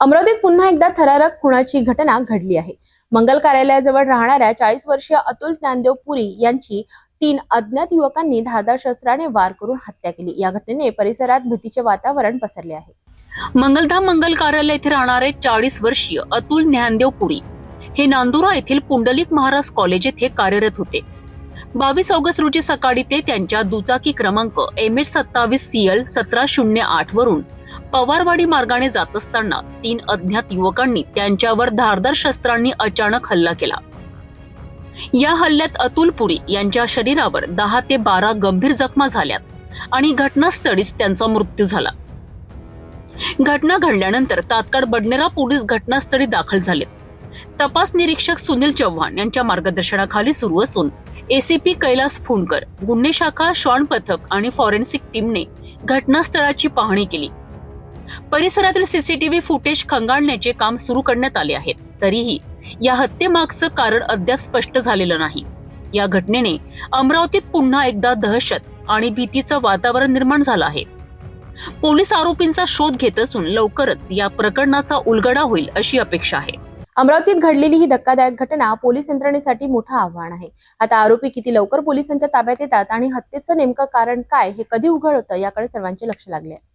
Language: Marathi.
अमरावतीत पुन्हा एकदा थरारक खुनाची घटना घडली आहे. मंगल कार्यालयाजवळ राहणाऱ्या चाळीस वर्षीय अतुल ज्ञानदेव पुरी यांची तीन अज्ञात युवकांनी धारदार शस्त्राने वार करून हत्या केली. या घटनेने परिसरात भीतीचे वातावरण पसरले आहे. मंगलधाम मंगल कार्यालय येथे राहणारे चाळीस वर्षीय अतुल ज्ञानदेव पुरी हे नांदुरा येथील पुंडलिक महाराज कॉलेज येथे कार्यरत होते. बावीस ऑगस्ट रोजी सकाळी ते त्यांच्या दुचाकी क्रमांक एम एच सत्तावीस सी एल सतरा शून्य आठ वरून पवारवाडी मार्गाने जात असताना तीन अज्ञात युवकांनी त्यांच्यावर धारदार शस्त्रांनी अचानक हल्ला केला. या हल्ल्यात अतुल पुरी यांच्या शरीरावर दहा ते बारा गंभीर जखमा झाल्यात आणि घटनास्थळीच त्यांचा मृत्यू झाला. घटना घडल्यानंतर तात्काळ बडनेरा पोलीस घटनास्थळी दाखल झालेत. तपास निरीक्षक सुनील चव्हाण यांच्या मार्गदर्शनाखाली सुरू असून एसीपी कैलास फुंडकर गुन्हे शाखा श्वान पथक आणि फॉरेन्सिक टीमने घटनास्थळाची पाहणी केली. परिसरातील सीसीटीव्ही फुटेज खंगाळण्याचे काम सुरू करण्यात आले आहे तरीही या हत्येमागचं कारण अद्याप स्पष्ट झालेलं नाही. या घटनेने अमरावतीत पुन्हा एकदा दहशत आणि भीतीचं वातावरण निर्माण झालं आहे. पोलीस आरोपींचा शोध घेत असून लवकरच या प्रकरणाचा उलगडा होईल अशी अपेक्षा आहे. अमरावतीत घडलेली ही धक्कादायक घटना पोलीस यंत्रणेसाठी मोठं आव्हान आहे. आता आरोपी किती लवकर पोलिसांच्या ताब्यात येतात आणि हत्येचं नेमकं कारण काय हे कधी उघड होतं याकडे सर्वांचे लक्ष लागले आहे.